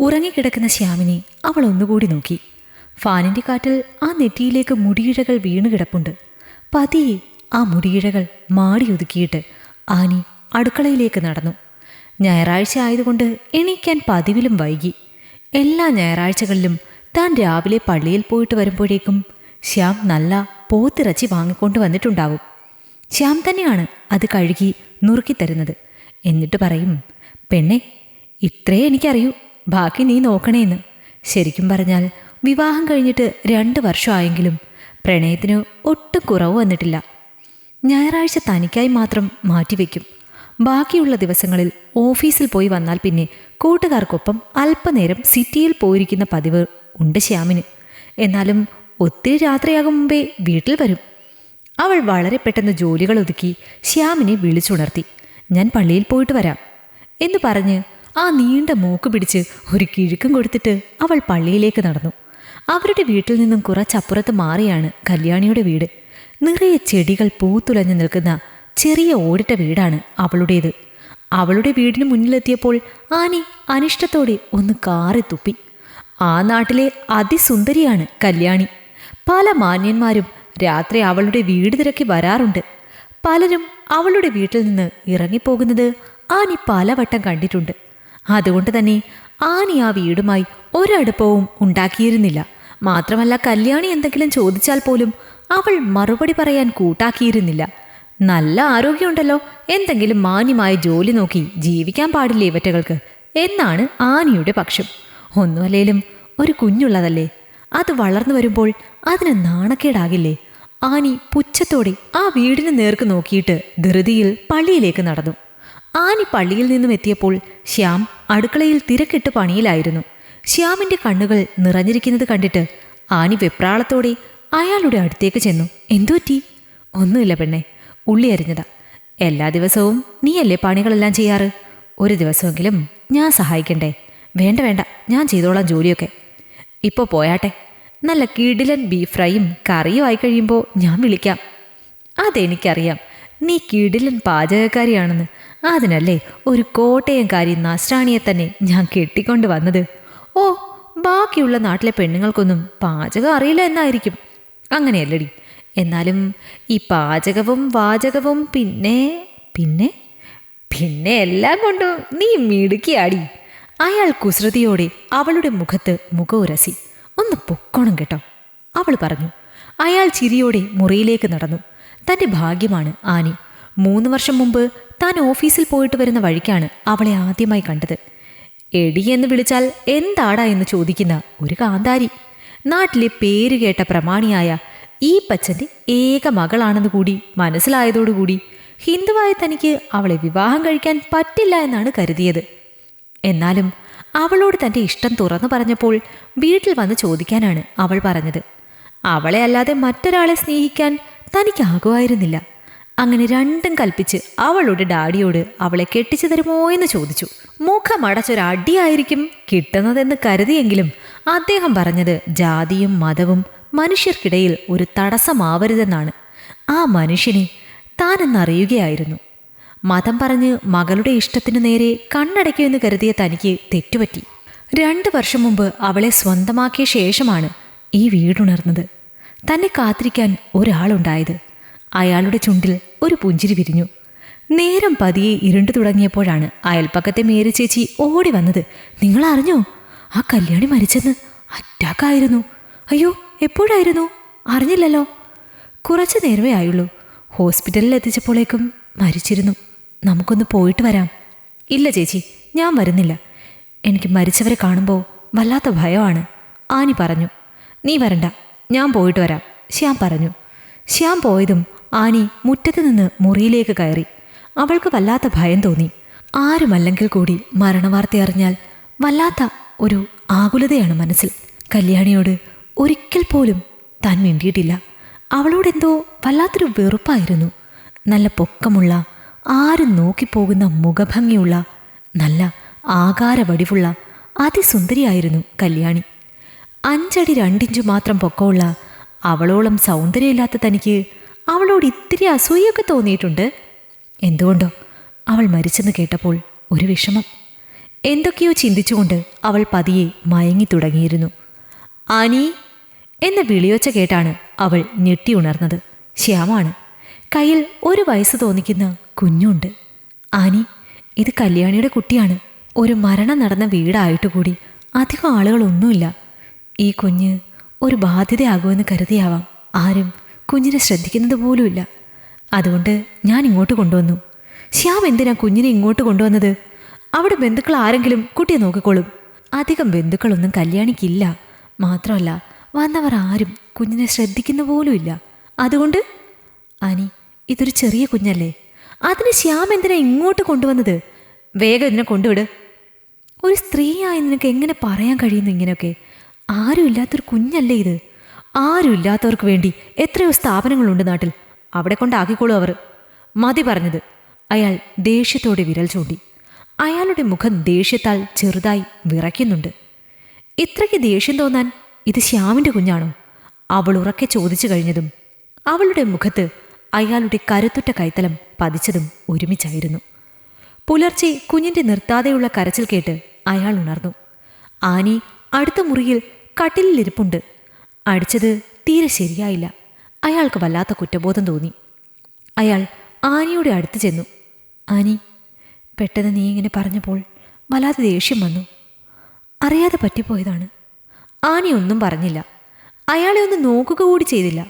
ഉറങ്ങിക്കിടക്കുന്ന ശ്യാമിനെ അവൾ ഒന്നുകൂടി നോക്കി. ഫാനിന്റെ കാറ്റിൽ ആ നെറ്റിയിലേക്ക് മുടിയിഴകൾ വീണു കിടപ്പുണ്ട് പതിയെ ആ മുടിയിഴകൾ മാടിയൊതുക്കിയിട്ട് ആനി അടുക്കളയിലേക്ക് നടന്നു. ഞായറാഴ്ച ആയതുകൊണ്ട് എണീക്കാൻ പതിവിലും വൈകി. എല്ലാ ഞായറാഴ്ചകളിലും താൻ രാവിലെ പള്ളിയിൽ പോയിട്ട് വരുമ്പോഴേക്കും ശ്യാം നല്ല പോത്തിറച്ചി വാങ്ങിക്കൊണ്ട് വന്നിട്ടുണ്ടാവും. ശ്യാം തന്നെയാണ് അത് കഴുകി നുറുക്കിത്തരുന്നത് എന്നിട്ട് പറയും പെണ്ണെ ഇത്രേ എനിക്കറിയൂ. ബാക്കി നീ നോക്കണേന്ന്. ശരിക്കും പറഞ്ഞാൽ വിവാഹം കഴിഞ്ഞിട്ട് രണ്ട് വർഷമായെങ്കിലും പ്രണയത്തിന് ഒട്ടും കുറവ് വന്നിട്ടില്ല. ഞായറാഴ്ച തനിക്കായി മാത്രം മാറ്റിവെക്കും. ബാക്കിയുള്ള ദിവസങ്ങളിൽ ഓഫീസിൽ പോയി വന്നാൽ പിന്നെ കൂട്ടുകാർക്കൊപ്പം അല്പനേരം സിറ്റിയിൽ പോയിരിക്കുന്ന പതിവ് ഉണ്ട് ശ്യാമിന്. എന്നാലും ഒത്തിരി രാത്രിയാകും മുമ്പേ വീട്ടിൽ വരും. അവൾ വളരെ പെട്ടെന്ന് ജോലികൾ ഒതുക്കി ശ്യാമിനെ വിളിച്ചുണർത്തി. ഞാൻ പള്ളിയിൽ പോയിട്ട് വരാം എന്ന് പറഞ്ഞ് ആ നീണ്ട മൂക്ക് പിടിച്ച് ഒരു കിഴുക്കും കൊടുത്തിട്ട് അവൾ പള്ളിയിലേക്ക് നടന്നു. അവരുടെ വീട്ടിൽ നിന്നും കുറച്ചപ്പുറത്ത് മാറിയാണ് കല്യാണിയുടെ വീട്. നിറയെ ചെടികൾ പൂത്തുലഞ്ഞു നിൽക്കുന്ന ചെറിയ ഓടിട്ട വീടാണ് അവളുടേത്. അവളുടെ വീടിന് മുന്നിലെത്തിയപ്പോൾ ആനി അനിഷ്ടത്തോടെ ഒന്ന് കാറി തുപ്പി. ആ നാട്ടിലെ അതിസുന്ദരിയാണ് കല്യാണി. പല മാന്യന്മാരും രാത്രി അവളുടെ വീട് തിരക്കി വരാറുണ്ട്. പലരും അവളുടെ വീട്ടിൽ നിന്ന് ഇറങ്ങിപ്പോകുന്നത് ആനി പലവട്ടം കണ്ടിട്ടുണ്ട്. അതുകൊണ്ട് തന്നെ ആനി ആ വീടുമായി ഒരടുപ്പവും ഉണ്ടാക്കിയിരുന്നില്ല. മാത്രമല്ല കല്യാണി എന്തെങ്കിലും ചോദിച്ചാൽ പോലും അവൾ മറുപടി പറയാൻ കൂട്ടാക്കിയിരുന്നില്ല. നല്ല ആരോഗ്യമുണ്ടല്ലോ. എന്തെങ്കിലും മാന്യമായ ജോലി നോക്കി ജീവിക്കാൻ പാടില്ലേ ഇവറ്റകൾക്ക്? എന്നാണ് ആനിയുടെ പക്ഷം. ഒന്നുമല്ലേലും ഒരു കുഞ്ഞുള്ളതല്ലേ? അത് വളർന്നു വരുമ്പോൾ അതിന് നാണക്കേടാകില്ലേ? ആനി പുച്ഛത്തോടെ ആ വീടിന് നേർക്ക് നോക്കിയിട്ട് ധൃതിയിൽ പള്ളിയിലേക്ക് നടന്നു. ആനി പള്ളിയിൽ നിന്നും എത്തിയപ്പോൾ ശ്യാം അടുക്കളയിൽ തിരക്കിട്ട് പണിയിലായിരുന്നു. ശ്യാമിന്റെ കണ്ണുകൾ നിറഞ്ഞിരിക്കുന്നത് കണ്ടിട്ട് ആനി വെപ്രാളത്തോടെ അയാളുടെ അടുത്തേക്ക് ചെന്നു. എന്തുപറ്റി ഒന്നുമില്ല പെണ്ണെ. ഉള്ളി അരിഞ്ഞതാ. എല്ലാ ദിവസവും നീയല്ലേ പണികളെല്ലാം ചെയ്യാറ്? ഒരു ദിവസമെങ്കിലും ഞാൻ സഹായിക്കണ്ടേ? വേണ്ട വേണ്ട. ഞാൻ ചെയ്തോളാം ജോലിയൊക്കെ. ഇപ്പോൾ പോയാട്ടെ. നല്ല കിടിലൻ ബീഫ് ഫ്രൈയും കറിയും ആയി കഴിയുമ്പോൾ ഞാൻ വിളിക്കാം. അതെനിക്കറിയാം. നീ കിടിലൻ പാചകക്കാരിയാണെന്ന്. അതിനല്ലേ ഒരു കോട്ടയംകാരി നസ്രാണിയെ തന്നെ ഞാൻ കെട്ടിക്കൊണ്ട് വന്നത്. ഓ ബാക്കിയുള്ള നാട്ടിലെ പെണ്ണുങ്ങൾക്കൊന്നും പാചകം അറിയില്ല എന്നായിരിക്കും. അങ്ങനെയല്ലടി. എന്നാലും ഈ പാചകവും വാചകവും പിന്നെ പിന്നെ പിന്നെ എല്ലാം കൊണ്ടും നീ മിടുക്കിയാടി. അയാൾ കുസൃതിയോടെ അവളുടെ മുഖത്ത് മുഖവുരസി. ഒന്ന് പൊക്കോണം കേട്ടോ അവൾ പറഞ്ഞു. അയാൾ ചിരിയോടെ മുറിയിലേക്ക് നടന്നു. തന്റെ ഭാഗ്യമാണ് ആനി. മൂന്ന് വർഷം മുമ്പ് താൻ ഓഫീസിൽ പോയിട്ട് വരുന്ന വഴിക്കാണ് അവളെ ആദ്യമായി കണ്ടത്. എടി എന്ന് വിളിച്ചാൽ എന്താടാ എന്ന് ചോദിക്കുന്ന ഒരു കാന്താരി. നാട്ടിലെ പേരുകേട്ട പ്രമാണിയായ ഈ പച്ചന്റെ ഏക മകളാണെന്ന് കൂടി മനസ്സിലായതോടുകൂടി ഹിന്ദുവായ തനിക്ക് അവളെ വിവാഹം കഴിക്കാൻ പറ്റില്ല എന്നാണ് കരുതിയത്. എന്നാലും അവളോട് തന്റെ ഇഷ്ടം തുറന്നു പറഞ്ഞപ്പോൾ വീട്ടിൽ വന്ന് ചോദിക്കാനാണ് അവൾ പറഞ്ഞത്. അവളെ അല്ലാതെ മറ്റൊരാളെ സ്നേഹിക്കാൻ തനിക്കാകുമായിരുന്നില്ല. അങ്ങനെ രണ്ടും കൽപ്പിച്ച് അവളുടെ ഡാഡിയോട് അവളെ കെട്ടിച്ചു തരുമോ എന്ന് ചോദിച്ചു. മുഖമടച്ചൊരടിയായിരിക്കും കിട്ടുന്നതെന്ന് കരുതിയെങ്കിലും അദ്ദേഹം പറഞ്ഞത് ജാതിയും മതവും മനുഷ്യർക്കിടയിൽ ഒരു തടസ്സമാവരുതെന്നാണ്. ആ മനുഷ്യനെ താനെന്നറിയുകയായിരുന്നു. മതം പറഞ്ഞ് മകളുടെ ഇഷ്ടത്തിനു നേരെ കണ്ണടയ്ക്കുമെന്ന് കരുതിയ തനിക്ക് തെറ്റുപറ്റി. രണ്ടു വർഷം മുമ്പ് അവളെ സ്വന്തമാക്കിയ ശേഷമാണ് ഈ വീടുണർന്നത്. തന്നെ കാത്തിരിക്കാൻ ഒരാളുണ്ടായത്. അയാളുടെ ചുണ്ടിൽ ഒരു പുഞ്ചിരി വിരിഞ്ഞു. നേരം പതിയെ ഇരുണ്ടു തുടങ്ങിയപ്പോഴാണ് അയൽപ്പക്കത്തെ മേരി ചേച്ചി ഓടി വന്നത്. നിങ്ങൾ അറിഞ്ഞോ ആ കല്യാണി മരിച്ചെന്ന് അറ്റാക്കായിരുന്നു. അയ്യോ എപ്പോഴായിരുന്നു? അറിഞ്ഞില്ലല്ലോ. കുറച്ചു നേരമേ ആയുള്ളൂ. ഹോസ്പിറ്റലിൽ എത്തിച്ചപ്പോഴേക്കും മരിച്ചിരുന്നു. നമുക്കൊന്ന് പോയിട്ട് വരാം. ഇല്ല ചേച്ചി ഞാൻ വരുന്നില്ല. എനിക്ക് മരിച്ചവരെ കാണുമ്പോൾ വല്ലാത്ത ഭയമാണ്. ആനി പറഞ്ഞു നീ വരണ്ട ഞാൻ പോയിട്ട് വരാം. ശ്യാം പറഞ്ഞു. ശ്യാം പോയതും ആനി മുറ്റത്ത് നിന്ന് മുറിയിലേക്ക് കയറി. അവൾക്ക് വല്ലാത്ത ഭയം തോന്നി. ആരുമല്ലെങ്കിൽ കൂടി മരണവാർത്ത അറിഞ്ഞാൽ വല്ലാത്ത ഒരു ആകുലതയാണ് മനസ്സിൽ. കല്യാണിയോട് ഒരിക്കൽ പോലും താൻ മിണ്ടിയിട്ടില്ല. അവളോടെന്തോ വല്ലാത്തൊരു വെറുപ്പായിരുന്നു. നല്ല പൊക്കമുള്ള ആരും നോക്കിപ്പോകുന്ന മുഖഭംഗിയുള്ള നല്ല ആകാരവടിവുള്ള അതിസുന്ദരിയായിരുന്നു കല്യാണി. അഞ്ചടി രണ്ടിഞ്ചു മാത്രം പൊക്കമുള്ള അവളോളം സൗന്ദര്യമില്ലാത്ത തനിക്ക് അവളോട് ഇത്തിരി അസൂയൊക്കെ തോന്നിയിട്ടുണ്ട്. എന്തുകൊണ്ടോ? അവൾ മരിച്ചെന്ന് കേട്ടപ്പോൾ ഒരു വിഷമം. എന്തൊക്കെയോ ചിന്തിച്ചുകൊണ്ട് അവൾ പതിയെ മയങ്ങി തുടങ്ങിയിരുന്നു. ആനി എന്ന വിളിയൊച്ച കേട്ടാണ് അവൾ ഞെട്ടി ഉണർന്നത്. ശ്യാമാണ്. കയ്യിൽ ഒരു വയസ്സ് തോന്നിക്കുന്ന കുഞ്ഞുണ്ട്. ആനി ഇത് കല്യാണിയുടെ കുട്ടിയാണ്. ഒരു മരണം നടന്ന വീടായിട്ട് കൂടി അധികം ആളുകളൊന്നുമില്ല. ഈ കുഞ്ഞ് ഒരു ബാധ്യതയാകുമെന്ന് കരുതിയാവാം. ആരും കുഞ്ഞിനെ ശ്രദ്ധിക്കുന്നത് പോലുമില്ല. അതുകൊണ്ട് ഞാൻ ഇങ്ങോട്ട് കൊണ്ടുവന്നു. ശ്യാം എന്തിനാ കുഞ്ഞിനെ ഇങ്ങോട്ട് കൊണ്ടുവന്നത്? അവിടെ ബന്ധുക്കൾ ആരെങ്കിലും കുട്ടിയെ നോക്കിക്കോളും. അധികം ബന്ധുക്കളൊന്നും കല്യാണിക്കില്ല. മാത്രമല്ല വന്നവർ ആരും കുഞ്ഞിനെ ശ്രദ്ധിക്കുന്ന പോലുമില്ല. അതുകൊണ്ട്? അനി ഇതൊരു ചെറിയ കുഞ്ഞല്ലേ? അതിന് ശ്യാം എന്തിനാ ഇങ്ങോട്ട് കൊണ്ടുവന്നത്? വേഗം ഇതിനെ കൊണ്ടുവിട്. ഒരു സ്ത്രീയായി നിനക്ക് എങ്ങനെ പറയാൻ കഴിയുന്നു ഇങ്ങനെയൊക്കെ? ആരും ഇല്ലാത്തൊരു കുഞ്ഞല്ലേ ഇത്? ആരും ഇല്ലാത്തവർക്ക് വേണ്ടി എത്രയോ സ്ഥാപനങ്ങളുണ്ട് നാട്ടിൽ. അവിടെ കൊണ്ടാക്കിക്കോളൂ അവർ. മതി പറഞ്ഞത്. അയാൾ ദേഷ്യത്തോടെ വിരൽ ചൂണ്ടി. അയാളുടെ മുഖം ദേഷ്യത്താൽ ചെറുതായി വിറയ്ക്കുന്നുണ്ട്. ഇത്രയ്ക്ക് ദേഷ്യം തോന്നാൻ ഇത് ശ്യാമിന്റെ കുഞ്ഞാണോ? അവൾ ഉറക്കെ ചോദിച്ചു കഴിഞ്ഞതും അവളുടെ മുഖത്ത് അയാളുടെ കരുത്തുറ്റ കൈത്തലം പതിച്ചതും ഒരുമിച്ചായിരുന്നു. പുലർച്ചെ കുഞ്ഞിന്റെ നിർത്താതെയുള്ള കരച്ചിൽ കേട്ട് അയാൾ ഉണർന്നു. ആനി അടുത്ത മുറിയിൽ കട്ടിലിരിപ്പുണ്ട് അടിച്ചത് തീരെ ശരിയായില്ല. അയാൾക്ക് വല്ലാത്ത കുറ്റബോധം തോന്നി. അയാൾ ആനിയുടെ അടുത്ത് ചെന്നു. ആനി പെട്ടെന്ന് നീ ഇങ്ങനെ പറഞ്ഞപ്പോൾ വല്ലാതെ ദേഷ്യം വന്നു. അറിയാതെ പറ്റിപ്പോയതാണ്. ആനി ഒന്നും പറഞ്ഞില്ല. അയാളെ ഒന്ന് നോക്കുക കൂടി ചെയ്തില്ല.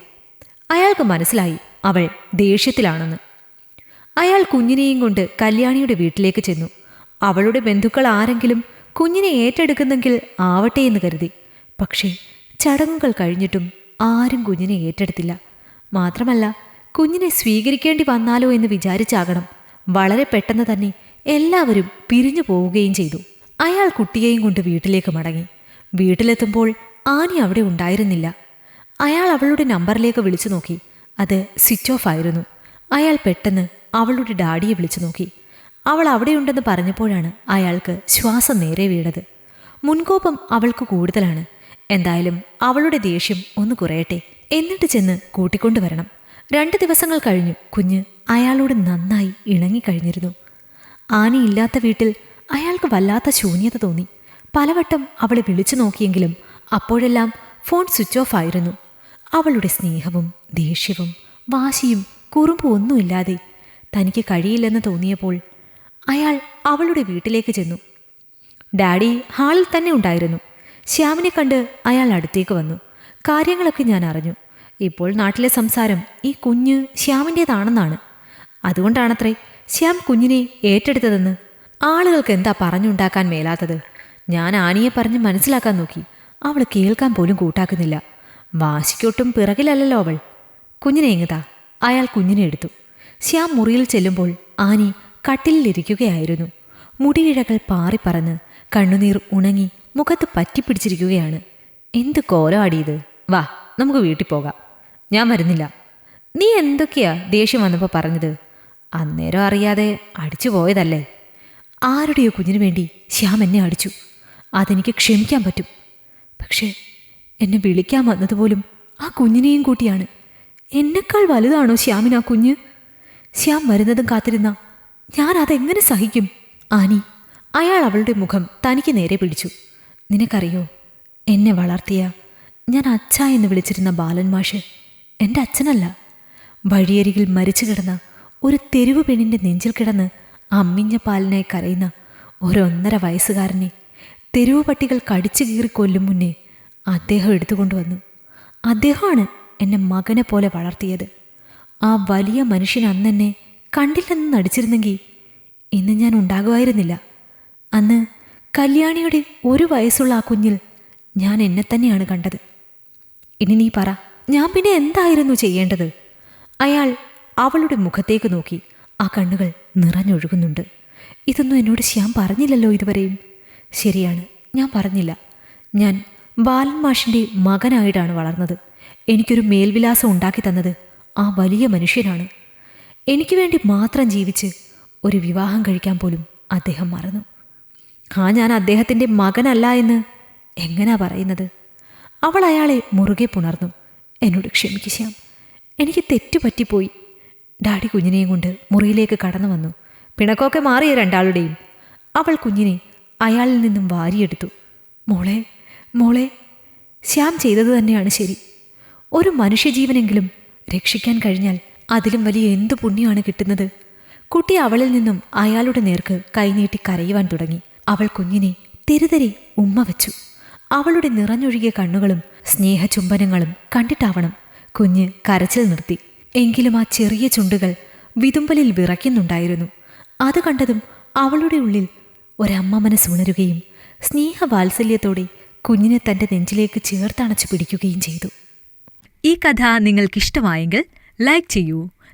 അയാൾക്ക് മനസ്സിലായി അവൾ ദേഷ്യത്തിലാണെന്ന്. അയാൾ കുഞ്ഞിനെയും കൊണ്ട് കല്യാണിയുടെ വീട്ടിലേക്ക് ചെന്നു. അവളുടെ ബന്ധുക്കൾ ആരെങ്കിലും കുഞ്ഞിനെ ഏറ്റെടുക്കുന്നെങ്കിൽ ആവട്ടെ എന്ന് കരുതി. പക്ഷേ ചടങ്ങുകൾ കഴിഞ്ഞിട്ടും ആരും കുഞ്ഞിനെ ഏറ്റെടുത്തില്ല. മാത്രമല്ല കുഞ്ഞിനെ സ്വീകരിക്കേണ്ടി വന്നാലോ എന്ന് വിചാരിച്ചാകണം വളരെ പെട്ടെന്ന് തന്നെ എല്ലാവരും പിരിഞ്ഞു പോവുകയും ചെയ്തു. അയാൾ കുട്ടിയെയും കൊണ്ട് വീട്ടിലേക്ക് മടങ്ങി. വീട്ടിലെത്തുമ്പോൾ ആനി അവിടെ ഉണ്ടായിരുന്നില്ല. അയാൾ അവളുടെ നമ്പറിലേക്ക് വിളിച്ചു നോക്കി. അത് സ്വിച്ച് ഓഫ് ആയിരുന്നു. അയാൾ പെട്ടെന്ന് അവളുടെ ഡാഡിയെ വിളിച്ചു നോക്കി. അവൾ അവിടെയുണ്ടെന്ന് പറഞ്ഞപ്പോഴാണ് അയാൾക്ക് ശ്വാസം നേരെ വീണത്. മുൻകോപം അവൾക്ക് കൂടുതലാണ്. എന്തായാലും അവളുടെ ദേഷ്യം ഒന്ന് കുറയട്ടെ. എന്നിട്ട് ചെന്ന് കൂട്ടിക്കൊണ്ടുവരണം. രണ്ട് ദിവസങ്ങൾ കഴിഞ്ഞു കുഞ്ഞ് അയാളോട് നന്നായി ഇണങ്ങിക്കഴിഞ്ഞിരുന്നു ആനയില്ലാത്ത വീട്ടിൽ അയാൾക്ക് വല്ലാത്ത ശൂന്യത തോന്നി. പലവട്ടം അവളെ വിളിച്ചു നോക്കിയെങ്കിലും അപ്പോഴെല്ലാം ഫോൺ സ്വിച്ച് ഓഫ് ആയിരുന്നു. അവളുടെ സ്നേഹവും ദേഷ്യവും വാശിയും കുറുമ്പും ഒന്നുമില്ലാതെ തനിക്ക് കഴിയില്ലെന്ന് തോന്നിയപ്പോൾ അയാൾ അവളുടെ വീട്ടിലേക്ക് ചെന്നു. ഡാഡി ഹാളിൽ തന്നെ ഉണ്ടായിരുന്നു. ശ്യാമിനെ കണ്ട് അയാൾ അടുത്തേക്ക് വന്നു. കാര്യങ്ങളൊക്കെ ഞാൻ അറിഞ്ഞു. ഇപ്പോൾ നാട്ടിലെ സംസാരം ഈ കുഞ്ഞ് ശ്യാമിന്റേതാണെന്നാണ് അതുകൊണ്ടാണത്രേ ശ്യാം കുഞ്ഞിനെ ഏറ്റെടുത്തതെന്ന്. ആളുകൾക്ക് എന്താ പറഞ്ഞുണ്ടാക്കാൻ മേലാത്തത്? ഞാൻ ആനിയെ പറഞ്ഞ് മനസ്സിലാക്കാൻ നോക്കി. അവൾ കേൾക്കാൻ പോലും കൂട്ടാക്കുന്നില്ല. വാശിക്കൊട്ടും പിറകിലല്ലല്ലോ അവൾ. കുഞ്ഞിനെ എങ്ങതാ അയാൾ കുഞ്ഞിനെ എടുത്തു. ശ്യാം മുറിയിൽ ചെല്ലുമ്പോൾ ആനി കട്ടിലിരിക്കുകയായിരുന്നു മുടിയിഴകൾ പാറിപ്പറന്ന് കണ്ണുനീർ ഉണങ്ങി മുഖത്ത് പറ്റിപ്പിടിച്ചിരിക്കുകയാണ് എന്ത് കോലമാടിയത് വാ നമുക്ക് വീട്ടിൽ പോകാം. ഞാൻ വരുന്നില്ല. നീ എന്തൊക്കെയാ ദേഷ്യം വന്നപ്പോൾ പറഞ്ഞത്? അന്നേരം അറിയാതെ അടിച്ചു പോയതല്ലേ. ആരുടെയോ കുഞ്ഞിനു വേണ്ടി ശ്യാം എന്നെ അടിച്ചു. അതെനിക്ക് ക്ഷമിക്കാൻ പറ്റും. പക്ഷേ എന്നെ വിളിക്കാൻ വന്നതുപോലും ആ കുഞ്ഞിനെയും കൂട്ടിയാണ്. എന്നെക്കാൾ വലുതാണോ ശ്യാമിന് ആ കുഞ്ഞ്? ശ്യാം വരുന്നതും കാത്തിരുന്ന ഞാൻ അതെങ്ങനെ സഹിക്കും? ആനി അയാൾ അവളുടെ മുഖം തനിക്ക് നേരെ പിടിച്ചു. നിനക്കറിയോ? എന്നെ വളർത്തിയ ഞാൻ അച്ഛ എന്ന് വിളിച്ചിരുന്ന ബാലൻ മാഷ് എന്റെ അച്ഛനല്ല. വഴിയരികിൽ മരിച്ചു കിടന്ന ഒരു തെരുവ് പെണ്ണിന്റെ നെഞ്ചിൽ കിടന്ന് അമ്മിഞ്ഞ പാലിനായി കരയുന്ന ഒരൊന്നര വയസ്സുകാരനെ തെരുവ് പട്ടികൾ കടിച്ചു കീറി കൊല്ലും മുന്നേ അദ്ദേഹം എടുത്തുകൊണ്ടുവന്നു. അദ്ദേഹമാണ് എന്നെ മകനെ പോലെ വളർത്തിയത്. ആ വലിയ മനുഷ്യൻ അന്നെന്നെ കണ്ടില്ലെന്ന് നടിച്ചിരുന്നെങ്കിൽ ഇന്ന് ഞാൻ ഉണ്ടാകുമായിരുന്നില്ല. അന്ന് കല്യാണിയുടെ ഒരു വയസ്സുള്ള ആ കുഞ്ഞിൽ ഞാൻ എന്നെ തന്നെയാണ് കണ്ടത്. ഇനി നീ പറ ഞാൻ പിന്നെ എന്തായിരുന്നു ചെയ്യേണ്ടത്? അയാൾ അവളുടെ മുഖത്തേക്ക് നോക്കി ആ കണ്ണുകൾ നിറഞ്ഞൊഴുകുന്നുണ്ട്. ഇതൊന്നും എന്നോട് ശ്യാം പറഞ്ഞില്ലല്ലോ ഇതുവരെയും. ശരിയാണ് ഞാൻ പറഞ്ഞില്ല. ഞാൻ ബാലൻ മാഷിന്റെ മകനായിട്ടാണ് വളർന്നത്. എനിക്കൊരു മേൽവിലാസം ഉണ്ടാക്കി തന്നത് ആ വലിയ മനുഷ്യനാണ്. എനിക്ക് വേണ്ടി മാത്രം ജീവിച്ച് ഒരു വിവാഹം കഴിക്കാൻ പോലും അദ്ദേഹം മറന്നു. ആ ഞാൻ അദ്ദേഹത്തിന്റെ മകനല്ല എന്ന് എങ്ങനാ പറയുന്നത്? അവൾ അയാളെ മുറുകെ പുണർന്നു. എന്നോട് ക്ഷമിക്ക് ശ്യാം. എനിക്ക് തെറ്റുപറ്റിപ്പോയി. ഡാഡി കുഞ്ഞിനെയും കൊണ്ട് മുറിയിലേക്ക് കടന്നു വന്നു. പിണക്കമൊക്കെ മാറിയ രണ്ടാളുടെയും. അവൾ കുഞ്ഞിനെ അയാളിൽ നിന്നും വാരിയെടുത്തു. മോളെ മോളെ ശ്യാം ചെയ്തത് തന്നെയാണ് ശരി. ഒരു മനുഷ്യജീവനെങ്കിലും രക്ഷിക്കാൻ കഴിഞ്ഞാൽ അതിലും വലിയ എന്തു പുണ്യമാണ് കിട്ടുന്നത്? കുട്ടി അവളിൽ നിന്നും അയാളുടെ നേർക്ക് കൈനീട്ടി കരയുവാൻ തുടങ്ങി. അവൾ കുഞ്ഞിനെ തെരുതെരെ ഉമ്മ വച്ചു. അവളുടെ നിറഞ്ഞൊഴുകിയ കണ്ണുകളും സ്നേഹചുംബനങ്ങളും കണ്ടിട്ടാവണം കുഞ്ഞ് കരച്ചിൽ നിർത്തി. എങ്കിലും ആ ചെറിയ ചുണ്ടുകൾ വിതുമ്പലിൽ വിറയ്ക്കുന്നുണ്ടായിരുന്നു. അത് കണ്ടതും അവളുടെ ഉള്ളിൽ ഒരമ്മ മനസ്സുണരുകയും സ്നേഹവാത്സല്യത്തോടെ കുഞ്ഞിനെ തന്റെ നെഞ്ചിലേക്ക് ചേർത്തണച്ചു പിടിക്കുകയും ചെയ്തു. ഈ കഥ നിങ്ങൾക്കിഷ്ടമായെങ്കിൽ ലൈക്ക് ചെയ്യൂ.